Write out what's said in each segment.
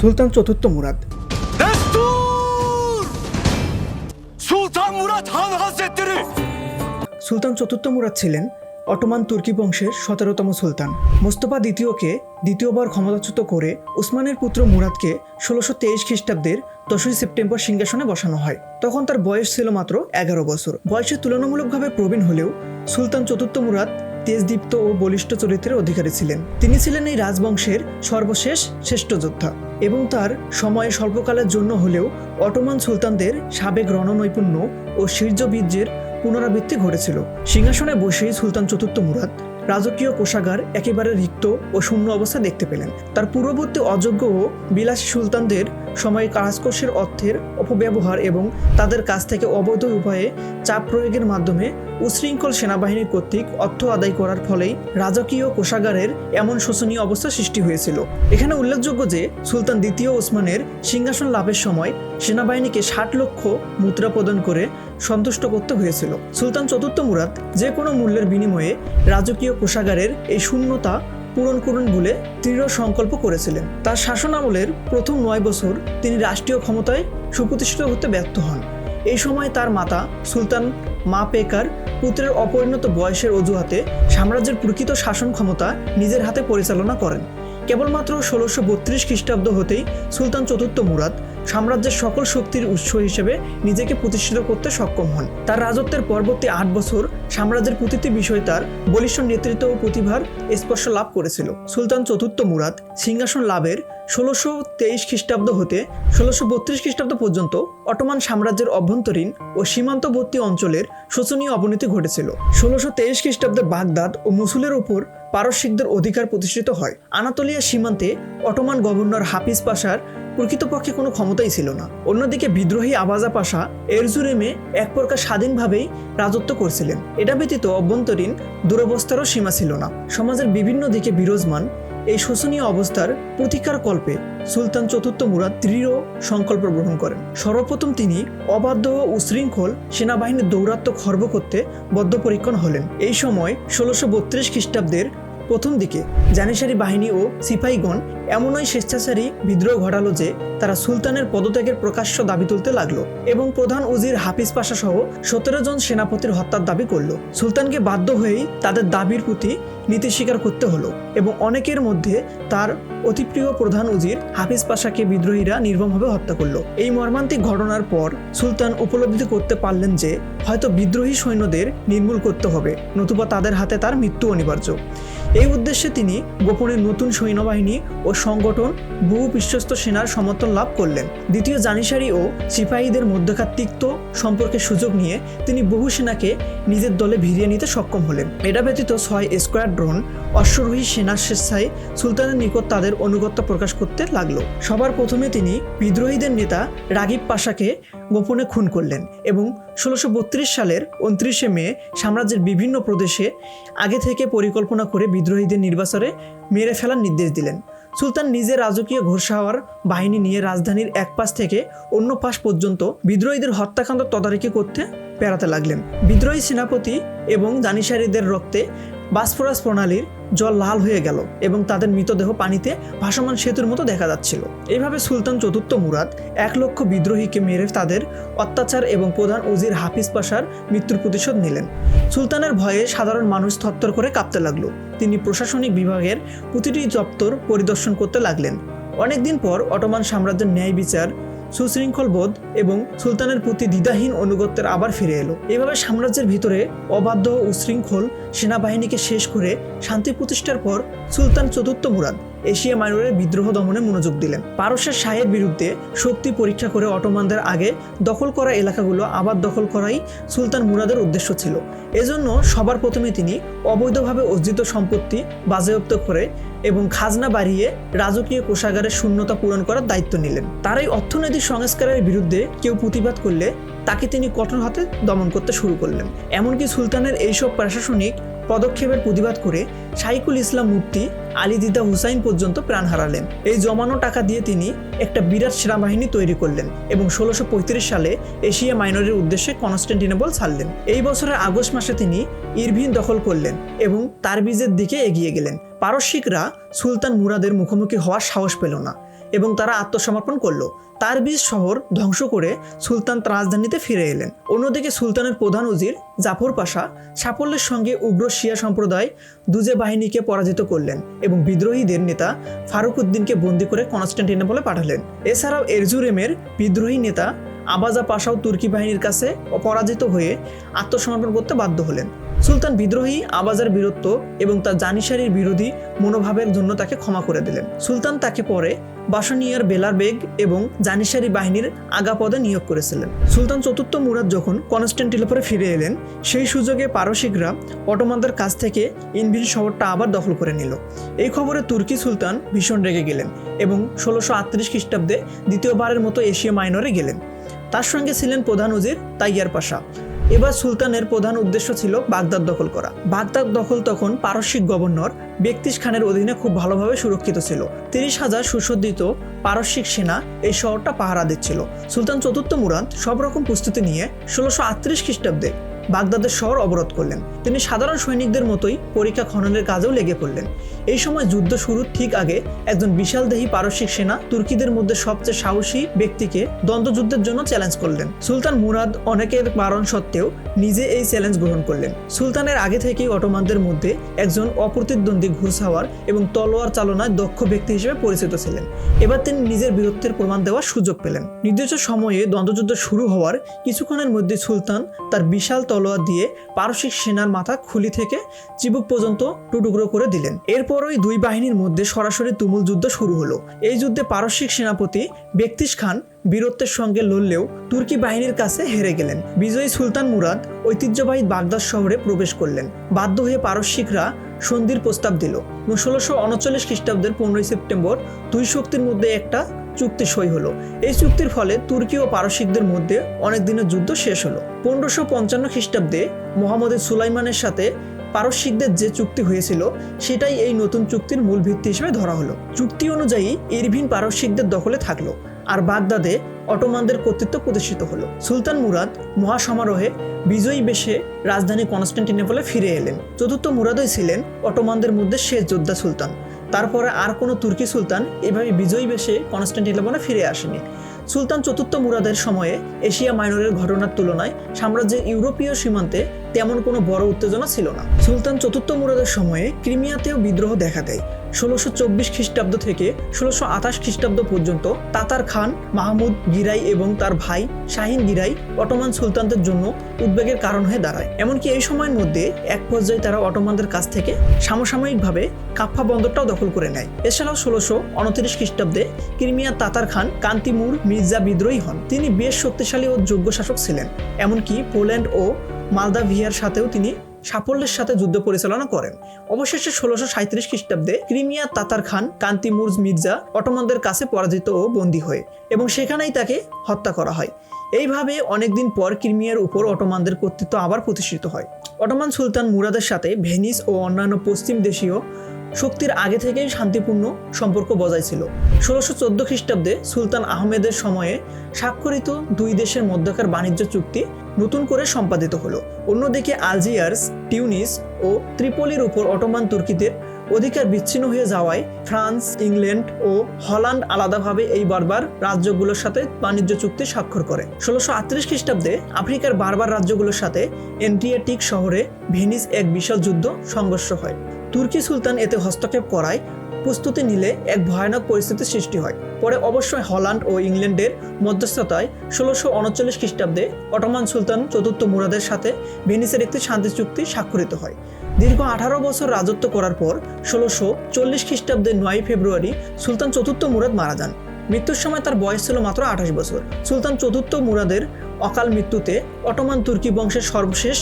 সুলতান চতুর্থ মুরাদ! সুলতান চতুর্থ মুরাদ ছিলেন অটোমান তুর্কি বংশের সতেরোতম সুলতান। মোস্তফা দ্বিতীয়কে দ্বিতীয়বার ক্ষমতাচ্যুত করে উসমানের পুত্র মুরাদকে ষোলোশো তেইশ খ্রিস্টাব্দের দশই সেপ্টেম্বর সিংহাসনে বসানো হয়। তখন তার বয়স ছিল মাত্র এগারো বছর। বয়সে তুলনামূলকভাবে প্রবীণ হলেও সুলতান চতুর্থ মুরাদ তেজদীপ্ত ও বলিষ্ঠ চরিত্রের অধিকারী ছিলেন। তিনি ছিলেন এই রাজবংশের সর্বশেষ শ্রেষ্ঠ যোদ্ধা। এবং তার সময়ে স্বল্পকালের জন্য হলেও অটোমান সুলতানদের সাবেক রণনৈপুণ্য ও শীর্যবীর্যের পুনরাবৃত্তি ঘটেছিল। সিংহাসনে বসেই সুলতান চতুর্থ মুরাদ। রাজকীয় কোষাগার একেবারে রিক্ত ও শূন্য অবস্থা দেখতে পেলেন। তার পূর্ববর্তী অযোগ্য ও বিলাসী সুলতানদের সময়ে রাজকোষের অর্থের অপব্যবহার এবং তাদের কাছ থেকে অবৈধ উপায়ে চাপ প্রয়োগের মাধ্যমে উশৃঙ্খল সেনাবাহিনী কর্তৃক অর্থ আদায় করার ফলেই রাজকীয় কোষাগারের এমন শোচনীয় অবস্থা সৃষ্টি হয়েছিল। এখানে উল্লেখযোগ্য যে সুলতান দ্বিতীয় ওসমানের সিংহাসন লাভের সময় সেনাবাহিনীকে ষাট লক্ষ মুদ্রা প্রদান করে সন্তুষ্ট করতে হয়েছিল। সুলতান চতুর্থ মুরাদ যে কোনো মূল্যের বিনিময়ে রাজকীয় কোষাগারের এই শূন্যতা পূরণ করুন বলে দৃঢ় সংকল্প করেছিলেন। তার শাসন আমলের প্রথম নয় বছর তিনি রাষ্ট্রীয় ক্ষমতায় সুপ্রতিষ্ঠিত হতে ব্যর্থ হন। এই সময় তার মাতা সুলতান মা পেকার পুত্রের অপরিণত বয়সের অজুহাতে সাম্রাজ্যের প্রকৃত শাসন ক্ষমতা নিজের হাতে পরিচালনা করেন। কেবলমাত্র ষোলোশো বত্রিশ খ্রিস্টাব্দ হতেই সুলতান চতুর্থ মুরাদ সাম্রাজ্যের সকল শক্তির উৎস হিসেবে নিজেকে প্রতিষ্ঠিত করতে সক্ষম হন। তার রাজত্বের পরবর্তী আট বছর সাম্রাজ্যের প্রতিটি বিষয় তার বলিষ্ঠ নেতৃত্ব ও প্রতিভার স্পর্শ লাভ করেছিল। সুলতান চতুর্থ মুরাদ সিংহাসন লাভের ষোলোশো তেইশ খ্রিস্টাব্দ হতে ষোলোশো বত্রিশ খ্রিস্টাব্দ পর্যন্ত অটোমান সাম্রাজ্যের অভ্যন্তরীণ ও সীমান্তবর্তী অঞ্চলের শোচনীয় অবনতি ঘটেছিল। ষোলোশো তেইশ খ্রিস্টাব্দে বাগদাদ ও মুসুলের উপর পারস্যিকদের অধিকার প্রতিষ্ঠিত হয়। আনাতোলিয়া সীমান্তে অটোমান গভর্নর হাফিজ পাশার প্রকৃতপক্ষে কোনো ক্ষমতাই ছিল না। অন্যদিকে বিদ্রোহী আবাজা পাশা এরজুরেমে এক প্রকার স্বাধীনভাবেই রাজত্ব করছিলেন। এটা ব্যতীত অভ্যন্তরীণ দুরবস্থারও সীমা ছিল না। সমাজের বিভিন্ন দিকে বিরাজমান এই শোচনীয় অবস্থার প্রতিকার কল্পে সুলতান চতুর্থ মুরাদ দৃঢ় সংকল্প গ্রহণ করেন। সর্বপ্রথম তিনি অবাধ্য ও উশৃঙ্খল সেনাবাহিনীর দৌরাত্ম খর্ব করতে বদ্ধপরিক্ষণ হলেন। এই সময় ষোলোশো বত্রিশ খ্রিস্টাব্দের প্রথম দিকে জানিসারি বাহিনী ও সিপাহীগণ এমনই স্বেচ্ছাচারী বিদ্রোহ ঘটালো যে তারা সুলতানের পদত্যাগের প্রকাশ্য দাবি তুলতে লাগল এবং প্রধান উজির হাফিজ পাশা সহ সতেরো জন সেনাপতির হত্যার দাবি করল। সুলতানকে বাধ্য হয়েই তাদের দাবির প্রতি নীতি স্বীকার করতে হলো এবং অনেকের মধ্যে তার অতিপ্রিয় প্রধান উজির হাফিজ পাশাকে বিদ্রোহীরা নির্মমভাবে হত্যা করল। এই মর্মান্তিক ঘটনার পর সুলতান উপলব্ধি করতে পারলেন যে হয়তো বিদ্রোহী সৈন্যদের নির্মূল করতে হবে, নতুবা তাদের হাতে তার মৃত্যু অনিবার্য। এই উদ্দেশ্যে তিনি গোপনে নতুন সৈন্যবাহিনী ও সংগঠন বহু বিশ্বস্ত সেনার সমর্থন লাভ করলেন। দ্বিতীয় জানিসারি ও সিপাহীদের মধ্যকার তিক্ত সম্পর্কের সুযোগ নিয়ে তিনি বহু সেনাকে নিজের দলে ভিড়িয়ে নিতে সক্ষম হলেন। এটা ব্যতীত ছয় স্কোয়াড্রন অশ্বরোহী সেনা স্বেচ্ছায় সুলতানের নিকট তাদের অনুগত্য প্রকাশ করতে লাগল। সবার প্রথমে তিনি বিদ্রোহীদের নেতা রাগিব পাশাকে গোপনে খুন করলেন এবং ষোলোশো সালের উনত্রিশে মে সাম্রাজ্যের বিভিন্ন প্রদেশে আগে থেকে পরিকল্পনা করে বিদ্রোহীদের নির্বাচনে মেরে ফেলার নির্দেশ দিলেন। সুলতান নিজে রাজকীয় ঘোষাওয়ার বাহিনী নিয়ে রাজধানীর এক পাশ থেকে অন্য পাশ পর্যন্ত বিদ্রোহীদের হত্যাকাণ্ড তদারকি করতে পেরাতে লাগলেন। বিদ্রোহী সেনাপতি এবং জানিসারিদের রক্তে বাসফোরাস প্রণালীর জল লাল হয়ে গেল এবং তাদের মৃতদেহ পানিতে ভাসমান সেতুর মতো দেখা যাচ্ছিল। এইভাবে সুলতান চতুর্থ মুরাদ এক লক্ষ বিদ্রোহীকে মেরে তাদের অত্যাচার এবং প্রধান উজির হাফিজ পাশার মৃত্যুর প্রতিশোধ নিলেন। সুলতানের ভয়ে সাধারণ মানুষ থরথর করে কাঁপতে লাগল। তিনি প্রশাসনিক বিভাগের প্রতিটি দপ্তর পরিদর্শন করতে লাগলেন। অনেকদিন পর অটোমান সাম্রাজ্যের ন্যায় বিচার সুশৃঙ্খল বোধ এবং সুলতানের প্রতি দ্বিধাহীন অনুগত্যের আবার ফিরে এলো। এভাবে সাম্রাজ্যের ভিতরে অবাধ্য ও উশৃঙ্খল সেনাবাহিনীকে শেষ করে শান্তি প্রতিষ্ঠার পর সুলতান চতুর্থ মুরাদ, এশিয়া মাইনরের বিদ্রোহ দমনে মনোযোগ দিলেন। পারস্যের শাহের বিরুদ্ধে শক্তি পরীক্ষা করে অটোমানদের আগে দখল করা এলাকাগুলো আবার দখল করাই সুলতান মুরাদের উদ্দেশ্য ছিল। এজন্য সবার প্রথমে তিনি অবৈধভাবে অর্জিত সম্পত্তি বাজেয়াপ্ত করে এবং খাজনা বাড়িয়ে রাজকীয় কোষাগারের শূন্যতা পূরণ করার দায়িত্ব নিলেন। তার এই অর্থনৈতিক সংস্কারের বিরুদ্ধে কেউ প্রতিবাদ করলে তাকে তিনি কঠোর হাতে দমন করতে শুরু করলেন। এমনকি সুলতানের এইসব প্রশাসনিক পদক্ষেপের প্রতিবাদ করে শাইকুল ইসলাম মুফতি আলী দিদা হুসাইন পর্যন্ত প্রাণ হারালেন। এই জমানো টাকা দিয়ে তিনি একটা বিরাট সেনাবাহিনী তৈরি করলেন এবং ষোলোশো সালে এশিয়া মাইনরের উদ্দেশ্যে কনস্ট্যান্টিনেবল ছাড়লেন। এই বছরের আগস্ট মাসে তিনি ইরভিন দখল করলেন এবং তার বীজের দিকে এগিয়ে গেলেন। পারস্যিকরা সুলতান মুরাদের মুখোমুখি হওয়ার সাহস পেল না এবং তারা আত্মসমর্পণ করল। তারবিজ শহর ধ্বংস করে সুলতান রাজধানীতে ফিরে এলেন। অন্যদিকে সুলতানের প্রধান উজির জাফর পাশা সাফল্যের সঙ্গে উগ্র শিয়া সম্প্রদায় দুজে বাহিনীকে পরাজিত করলেন এবং বিদ্রোহীদের নেতা ফারুক উদ্দিনকে বন্দি করে কনস্ট্যান্টিনোপলে পাঠালেন। এছাড়াও এরজুরেমের বিদ্রোহী নেতা আবাজা পাশাও তুর্কি বাহিনীর কাছে অপরাজিত হয়ে আত্মসমর্পণ করতে বাধ্য হলেন। সুলতান বিদ্রোহী আবাজার বীরত্ব এবং তার জানিসারির বিরোধী মনোভাবের জন্য তাকে ক্ষমা করে দিলেন। সুলতান তাকে পরে বাসনিয়ার বেলার বেগ এবং জানিসারি বাহিনীর আগা পদে নিয়োগ করেছিলেন। সুলতান চতুর্থ মুরাদ যখন কনস্ট্যান্টিনোপলে ফিরে এলেন, সেই সুযোগে পারসিকরা অটোমানদের কাছ থেকে ইনভিন শহরটা আবার দখল করে নিল। এই খবরে তুর্কি সুলতান ভীষণ রেগে গেলেন এবং ষোলোশো আটত্রিশ খ্রিস্টাব্দে দ্বিতীয়বারের মতো এশিয়া মাইনরে গেলেন। তার সঙ্গে ছিলেন প্রধান উজির তাইয়ার পাশা। এবার সুলতানের প্রধান উদ্দেশ্য ছিল বাগদাদ দখল করা। বাগদাদ দখল তখন পারস্যিক গভর্নর ব্যক্তিস খানের অধীনে খুব ভালোভাবে সুরক্ষিত ছিল। তিরিশ হাজার সুসজ্জিত পারস্যিক সেনা এই শহরটা পাহারা দিচ্ছিল। সুলতান চতুর্থ মুরাদ সব রকম প্রস্তুতি নিয়ে ষোলোশো আটত্রিশ খ্রিস্টাব্দে বাগদাদের শহর অবরোধ করলেন। তিনি সাধারণ সৈনিকদের মতোই পরীক্ষা খননের কাজেও লেগে পড়লেন। এই সময় যুদ্ধ শুরুর ঠিক আগে একজন বিশালদেহী পারস্যিক সেনা তুর্কিদের মধ্যে সবচেয়ে সাহসী ব্যক্তিকে দ্বন্দ্বযুদ্ধের জন্য চ্যালেঞ্জ করলেন। সুলতান মুরাদ অনেকের বারণ সত্ত্বেও নিজে এই চ্যালেঞ্জ গ্রহণ করলেন। সুলতানের আগে থেকেই অটোমানদের মধ্যে একজন অপ্রতিদ্বন্দ্বী ঘুরসাওয়ার এবং তলোয়ার চালনায় দক্ষ ব্যক্তি হিসেবে পরিচিত ছিলেন। এবার তিনি নিজের বীরত্বের প্রমাণ দেওয়ার সুযোগ পেলেন। নির্দিষ্ট সময়ে দ্বন্দ্বযুদ্ধ শুরু হওয়ার কিছুক্ষণের মধ্যে সুলতান তার বিশাল তলোয়ার দিয়ে পারসিক সেনার মাথা খুলি থেকে চিবুক পর্যন্ত টুকরো করে দিলেন। এরপরই দুই বাহিনীর মধ্যে সরাসরি তুমুল যুদ্ধ শুরু হলো। এই যুদ্ধে পারস্যিক সেনাপতি ব্যক্তিস খান বীরত্বের সঙ্গে লড়লেও তুর্কি বাহিনীর কাছে হেরে গেলেন। বিজয়ী সুলতান মুরাদ ঐতিহ্যবাহী বাগদাদ শহরে প্রবেশ করলেন। বাধ্য হয়ে পারস্যিকরা সন্ধির প্রস্তাব দিল। ষোলোশো উনচল্লিশ খ্রিস্টাব্দের পনেরোই সেপ্টেম্বর দুই শক্তির মধ্যে একটা চুক্তি সই হলো। এই চুক্তির ফলে তুর্কি ও পারসিকদের মধ্যে অনেক দিনের যুদ্ধ শেষ হলো। পনেরোশো পঞ্চান্ন খ্রিস্টাব্দে মোহাম্মদের সুলাইমানের সাথে পারস্যিকদের যে চুক্তি হয়েছিল, সেটাই এই নতুন চুক্তির মূল ভিত্তি হিসেবে ধরা হলো। চুক্তি অনুযায়ী ইরভিন পারস্যিকদের দখলে থাকল আর বাগদাদে অটোমানদের কর্তৃত্ব প্রতিষ্ঠিত হলো। সুলতান মুরাদ মহাসমারোহে বিজয়ী বেশে রাজধানী কনস্ট্যান্টিনোপলে ফিরে এলেন। চতুর্থ মুরাদই ছিলেন অটোমানদের মধ্যে শেষ যোদ্ধা সুলতান। তারপরে আর কোনো তুর্কি সুলতান এভাবে বিজয়ী বেশে কনস্ট্যান্টিনোপলে ফিরে আসেনি। সুলতান চতুর্থ মুরাদের সময়ে এশিয়া মাইনরের ঘটনার তুলনায় সাম্রাজ্যের ইউরোপীয় সীমান্তে তেমন কোনো বড় উত্তেজনা ছিল না। সুলতান চতুর্থ মুরাদের সময়ে ক্রিমিয়াতেও বিদ্রোহ দেখা দেয়। ষোলোশো চব্বিশ খ্রিস্টাব্দ থেকে ষোলোশো আঠাশ খ্রিস্টাব্দ পর্যন্ত তাতার খান, মাহমুদ গিরাই এবং তার ভাই শাহিন গিরাই অটোমান সুলতানদের জন্য উদ্বেগের কারণ হয়ে দাঁড়ায়। এমনকি এই সময়ের মধ্যে এক পর্যায়ে তারা অটোমানদের কাছ থেকে সামসাময়িকভাবে কাপ্পা বন্দরটাও দখল করে নেয়। এছাড়াও ষোলোশো উনত্রিশ খ্রিস্টাব্দে ক্রিমিয়ার তাতার খান, কান্তিমুর মির্জা বিদ্রোহী হন। তিনি বেশ শক্তিশালী ও যোগ্য শাসক ছিলেন। এমনকি পোল্যান্ড ও মালদাভিয়ার সাথেও তিনি সাফল্যের সাথে যুদ্ধ পরিচালনা করেন। অবশেষে ষোলোশো সাঁত্রিশ খ্রিস্টাব্দে Crimea Tatar khan Kantemir Mirza অটোমানদের কাছে পরাজিত ও বন্দী হয় এবং সেখানেই তাকে হত্যা করা হয়। এইভাবে অনেকদিন পর ক্রিমিয়ার উপর অটোমানদের কর্তৃত্ব আবার প্রতিষ্ঠিত হয়। অটোমান সুলতান মুরাদের সাথে ভেনিস ও অন্যান্য পশ্চিম দেশীয় শক্তির আগে থেকেই শান্তিপূর্ণ সম্পর্ক বজায় ছিল। ষোলোশো চোদ্দ খ্রিস্টাব্দে সুলতান আহমেদের সময়ে স্বাক্ষরিত দুই দেশের মধ্যকার বাণিজ্য চুক্তি নতুন করে সম্পাদিত হলো। অন্যদিকে আলজিয়ার্স, টিউনিস ও ত্রিপোলির উপর অটোমান তুর্কিদের অধিকার বিচ্ছিন্ন হয়ে যাওয়ায় ফ্রান্স, ইংল্যান্ড ও হল্যান্ড আলাদাভাবে এই বারবার রাজ্যগুলোর সাথে বাণিজ্য চুক্তি স্বাক্ষর করে। ষোলোশো আটত্রিশ খ্রিস্টাব্দে আফ্রিকার বারবার রাজ্যগুলোর সাথে এন্ট্রিয়াটিক শহরে ভেনিস এক বিশাল যুদ্ধ সংঘর্ষ হয়। তুর্কি সুলতান এতে হস্তক্ষেপ করায় প্রস্তুতি নিলে এক ভয়ানক পরিস্থিতির সৃষ্টি হয়। পরে অবশ্যই হল্যান্ড ও ইংল্যান্ডের মধ্যস্থতায় ষোলোশো উনচল্লিশ খ্রিস্টাব্দে অটোমান সুলতান চতুর্থ মুরাদের সাথে ভেনিসের একটি শান্তি চুক্তি স্বাক্ষরিত হয়। দীর্ঘ আঠারো বছর রাজত্ব করার পর ষোলোশো চল্লিশ খ্রিস্টাব্দের নয় ফেব্রুয়ারি সুলতান চতুর্থ মুরাদ মারা যান। মৃত্যুর সময় তার বয়স ছিল মাত্র আঠাশ বছর। সুলতান চতুর্থ মুরাদের অকাল মৃত্যুতে অটোমান তুর্কি বংশের সর্বশেষ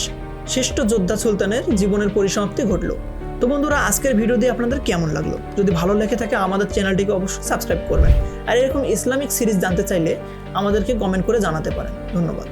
শ্রেষ্ঠ যোদ্ধা সুলতানের জীবনের পরিসমাপ্তি ঘটল। তো বন্ধুরা, আজকের ভিডিও দিয়ে আপনাদের কেমন লাগল? যদি ভালো লেগে থাকে, আমাদের চ্যানেলটিকে অবশ্যই সাবস্ক্রাইব করবেন। আর এরকম ইসলামিক সিরিজ জানতে চাইলে আমাদেরকে কমেন্ট করে জানাতে পারেন। ধন্যবাদ।